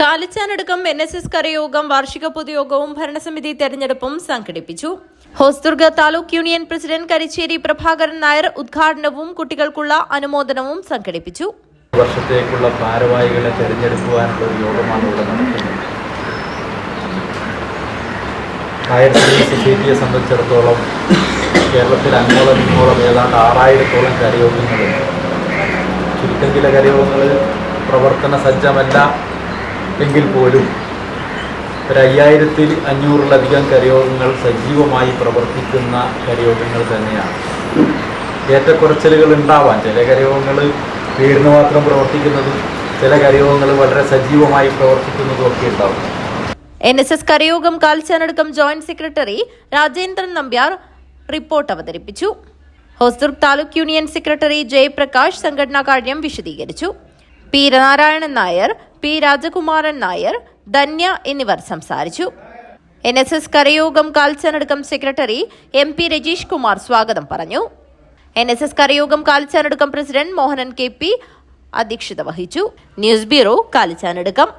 കാലിച്ചാനടക്കം N S S കരയോഗം വാർഷിക പൊതുയോഗവും ഭരണസമിതി തെരഞ്ഞെടുപ്പും സംഘടിപ്പിച്ചു. ഹോസ്ദുർഗ താലൂക്ക് യൂണിയൻ പ്രസിഡന്റ് കരിച്ചേരി പ്രഭാകരൻ നായർ ഉദ്ഘാടനവും കുട്ടികൾക്കുള്ള അനുമോദനവും സംഘടിപ്പിച്ചു. വർഷത്തേക്കുള്ള ഭാരവാഹികളെ തെരഞ്ഞെടുക്കുവാനുള്ള ഒരു യോഗമാണ് ഇവിടെ നടക്കുന്നത്. സൊസൈറ്റിയെ സംബന്ധിച്ചിടത്തോളം കേരളത്തിൽ അങ്ങോളം ഇങ്ങോളം ഏതാണ്ട് ആറായിരത്തോളം കരയോഗങ്ങളുണ്ട്. ചുരുക്കം ചില കരയോഗങ്ങൾ പ്രവർത്തന സജ്ജമല്ല എങ്കിൽ പോലും ഒരു അയ്യായിരത്തിൽ അഞ്ഞൂറിലധികം കരയോഗങ്ങൾ സജീവമായി പ്രവർത്തിക്കുന്ന കരയോഗങ്ങൾ തന്നെയാണ്. ഏറ്റക്കുറച്ചിലുകൾ ഉണ്ടാവാം. ചില കരയോഗങ്ങൾ വീടിന് മാത്രം പ്രവർത്തിക്കുന്നതും ചില കരയോഗങ്ങൾ വളരെ സജീവമായി പ്രവർത്തിക്കുന്നതും ഒക്കെ ഉണ്ടാവും. N S S Karayogam Kalichanadukkam joint secretary Rajendran Nambiar report അവതരിപ്പിച്ചു. ഹോസ്ദുർഗ് താലൂക്ക് യൂണിയൻ സെക്രട്ടറി ജയപ്രകാശ് സംഘടനാ കാര്യം വിശദീകരിച്ചു. പി നാരായണൻ നായർ പി രാജകുമാരൻ നായർ ധന്യ എന്നിവർ സംസാരിച്ചു. N S S Karayogam Kalichanadukkam secretary M P Rajeesh Kumar സ്വാഗതം പറഞ്ഞു. N S S Karayogam Kalichanadukkam president Mohanan K P അധ്യക്ഷത വഹിച്ചു. News bureau കാലിച്ചാനടക്കം